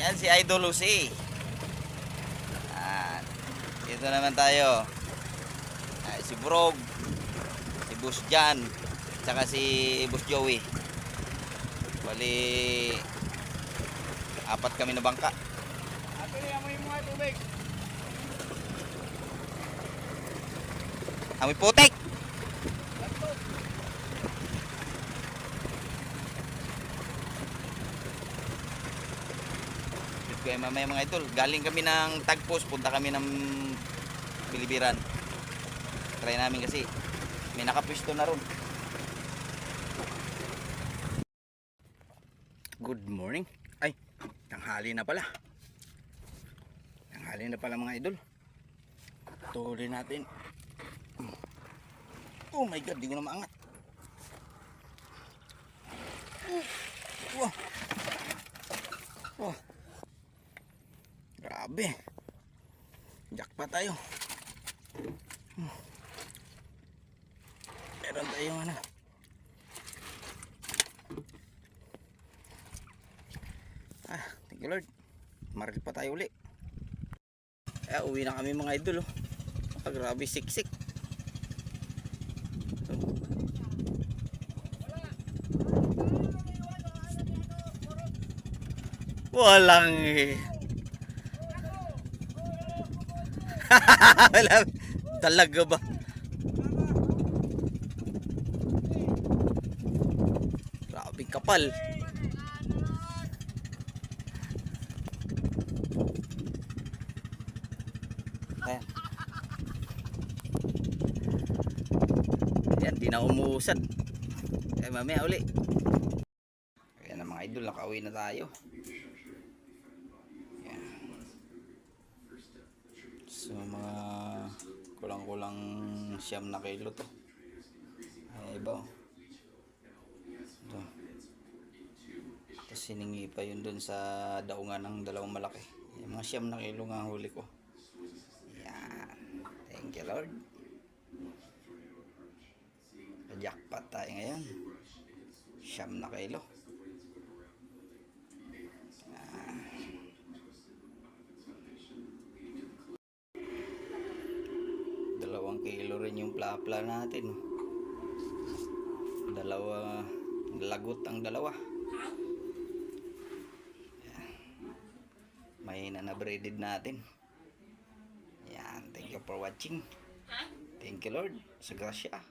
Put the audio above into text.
Yan si Idol Lucy. Yan. Dito naman tayo. Ay, si Brog. Si Boss Jan. Tsaka si Boss Joey. Bali, apat kami na bangka. Ate, amoy mo nga tubig. Amoy putik! Kayo mamaya mga idol. Galing kami ng Tagpos, punta kami ng Bilibiran. Try namin kasi may nakapwisto na ron. Good morning. Ay, tanghali na pala. Tanghali na pala mga idol. Tuloy natin. Oh my god, di ko na maangat. Wow. Wow. Grabe. Jackpot tayo. Meron tayong ano. Ah, thank you Lord. Maril pa tayo uli. Eh, uwi na kami mga idol. Oh. Ah, grabe, siksik. Walang eh. Talaga ba? Grabe kapal. Ayan. Ayan, di na umuusad. Eh, mamaya uli. Ayan na mga idol, nakauwi na tayo. So, mga kulang-kulang siyam na kilo to. Ay, iba oh. Ito. Tapos siningi pa yun dun sa daungan ng dalawang malaki. Yung mga siyam na kilo nga huli ko. Yan. Thank you Lord. Jackpot tayo ngayon. Siyam na kilo. Yan. Dalawang kilo rin yung plapla natin. Dalawa, lagot ang dalawa. Yan. Mahina na braided natin. Yan, thank you for watching. Thank you Lord sa grasya.